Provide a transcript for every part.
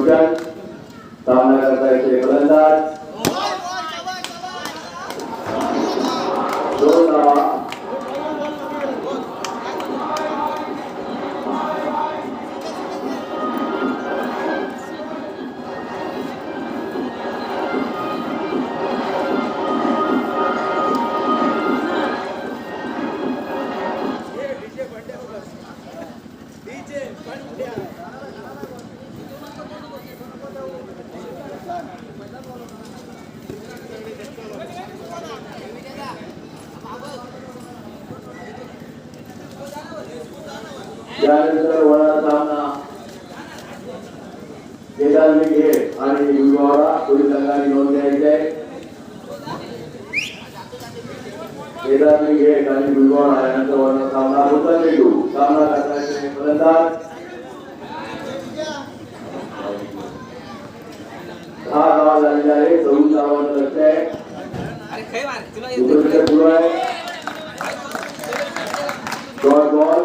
रोशन सामना करता येते फलंदाज. दोन धावा. यानंतर वडा सामना केदार घे आणि विवाहा पोलीस संघाने नोंद घ्यायची आहे केदार घे आणि विवाहा यानंतर वडा सामना होता चेंडू सामना करण्याचे फलंदाज दहा धावा झालेले आहे चौदा धावांचं लक्ष आहे अरे खै मार तुला दुसरं विकेट सुरू आहे. डॉट बॉल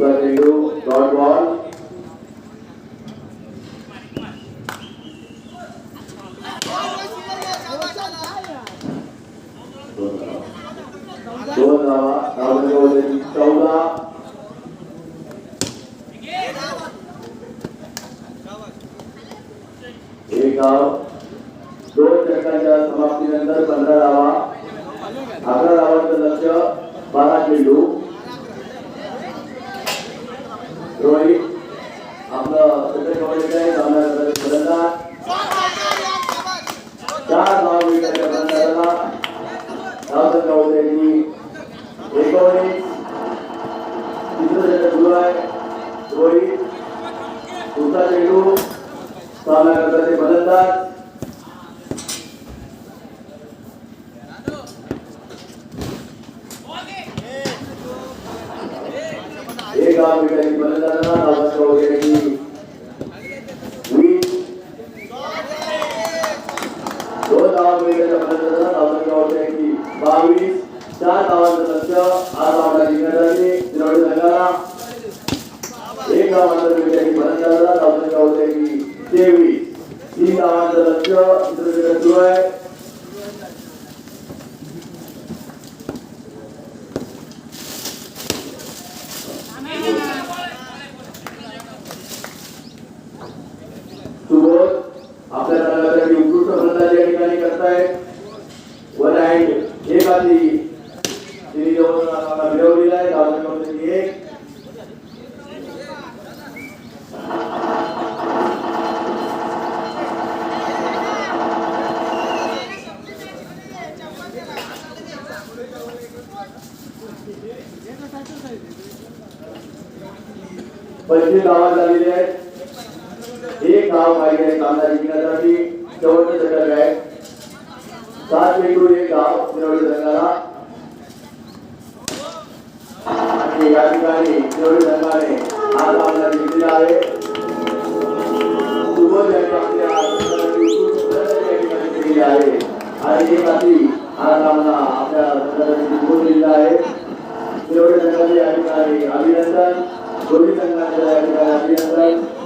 चेंडू डॉट बॉल दोन धावा चौदा एक दोन षटकांच्या समाप्तीनंतर पंधरा धावा अकरा धावांचं लक्ष बारा चेंडू आहे रोहित पुढचा चेंडू सामना करताचे फलंदाज एक गाव विकेटची फलंदाजाला धावसंख्या होत्याची दोन धावा मिळण्याच्या फलंदाजाला धावसंख्या होत्याची बावीस। चार धावांचं लक्ष आज धावला जिंकण्यासाठी शिरोडी संघाला धावांचं लक्ष दुसरं विकेट सुरू आहे सुबोध आपल्या संघासाठी उत्कृष्ट फलंदाजी या ठिकाणी करतायत वन हँड एक आधी पंचवीस गावात झालेले आहेत एक गाव पाहिजे आहे कामगार जिंकण्यासाठी शेवटचं षटक आहे सात चेंडू एक गाव शिरोडी संघाला या ठिकाणी शिरोडी संघाने हा सामना जिंकलेला आहे सुबोध यांनी आपल्या आहे आणि एक हाती हा सामना आपल्या संघासाठी जिंकून दिलेला आहे शिरोडी संघाचे या ठिकाणी अभिनंदन दोन्ही संघाचे या ठिकाणी अभिनंदन